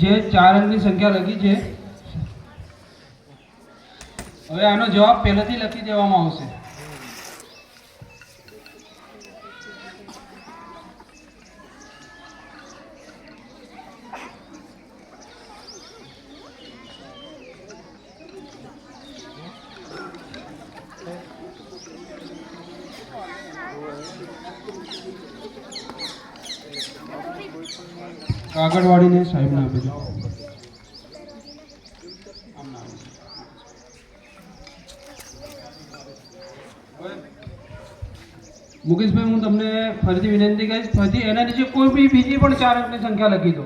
જે ચાર અંકની સંખ્યા લખી છે. હવે આનો જવાબ પહેલેથી લખી દેવામાં આવશે. કાગળ વાળીને સાહેબને આપી દો. મુકેશભાઈ, હું તમને ફરીથી વિનંતી કરીશ. ફરીથી એના નીચે કોઈ બી બીજી પણ ચાર અંકની સંખ્યા લખી દો.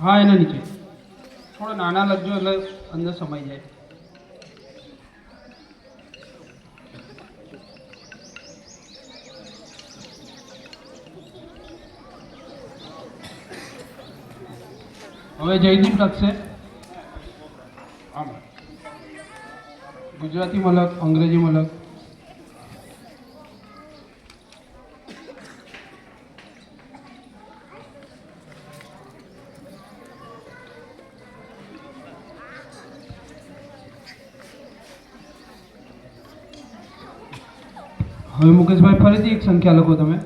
હા, એના નીચે. થોડા નાના લખજો એટલે અંદર સમય જાય. હવે જયદીપ લખશે. આમ ગુજરાતીમાં લખ અંગ્રેજીમાં લખ હવે મુકેશભાઈ, ફરીથી એક સંખ્યા લખો તમે.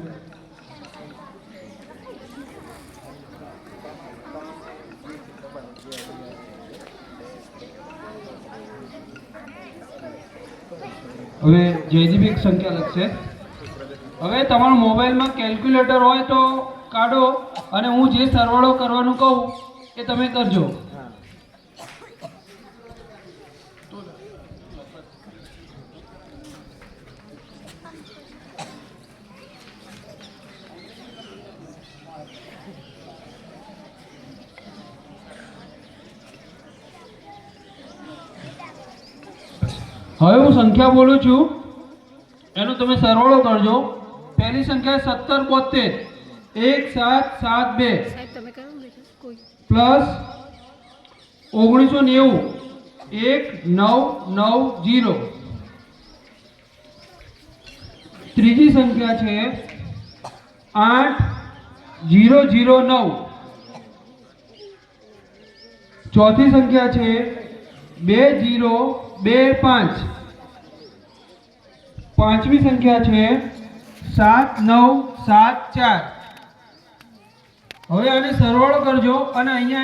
હવે જયદીપ એક સંખ્યા લખશે. હવે તમારા મોબાઈલમાં કેલ્ક્યુલેટર હોય તો કાઢો અને હું જે સરવાળો કરવાનું કહું એ તમે કરજો. હવે હું સંખ્યા બોલું છું. એનો તમે સરવાળો કરજો. પહેલી સંખ્યા સત્તર બોતેર. એક સાત સાત બે. પ્લસ ઓગણીસો નેવું. એક નવ નવ જીરો. ત્રીજી સંખ્યા છે આઠ જીરો જીરો નવ. ચોથી સંખ્યા છે બે જીરો બે પાંચ. પાંચમી સંખ્યા છે સાત નવ સાત ચાર. હવે આને સરવાળો કરજો અને અહીંયા